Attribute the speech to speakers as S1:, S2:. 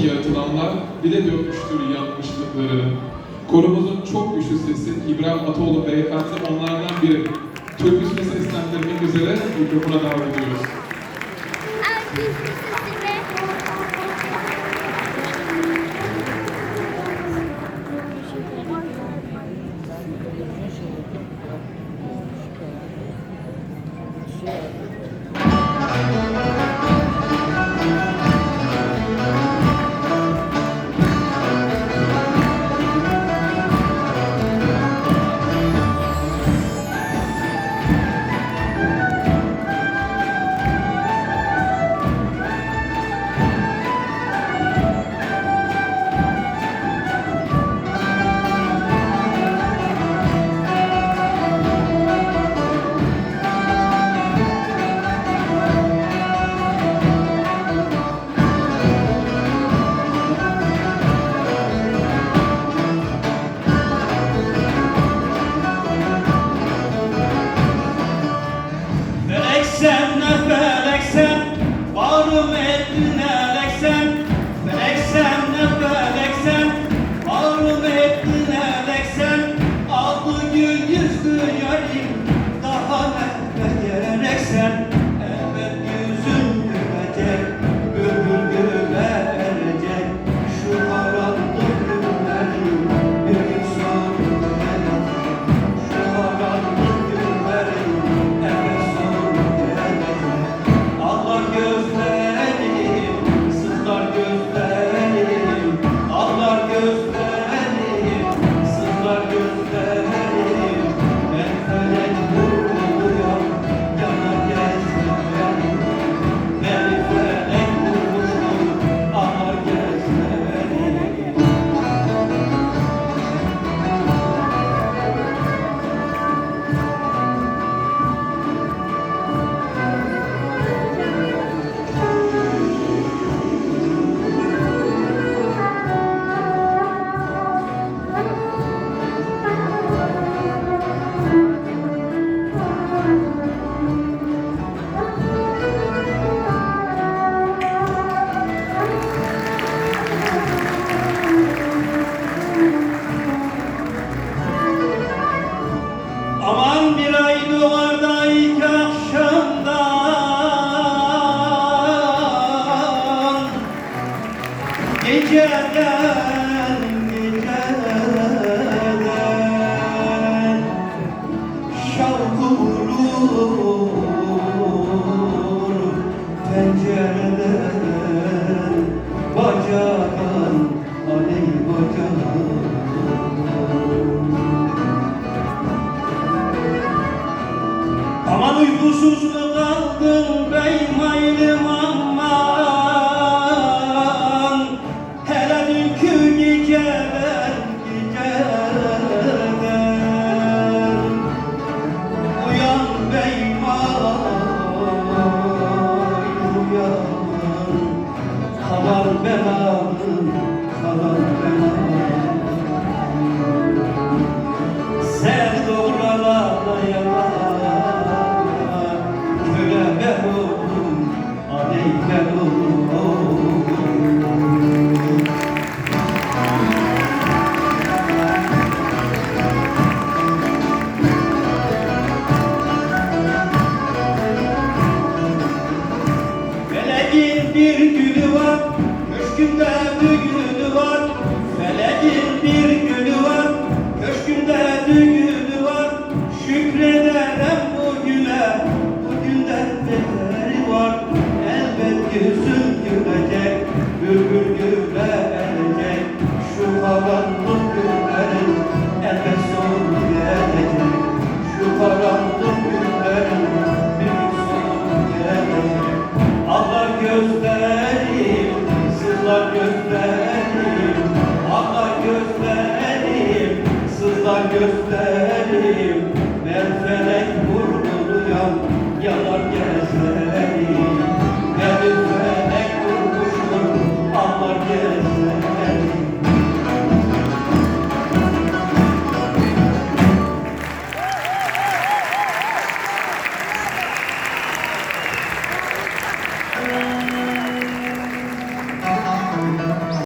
S1: için yaratılanlar dile dökmüştür yanlışlıklarını. Korumuzun çok güçlü sesi İbrahim Ataoğlu beyefendi onlardan biri. Türk Müslüman seslendirmek üzere mikrofona davet ediyoruz.
S2: Aman uykusuz mu kaldım beyim haylim aman. Hele dünkü geceler geceler Uyan beyim ay uyan. Aman ben Let's get down to with them.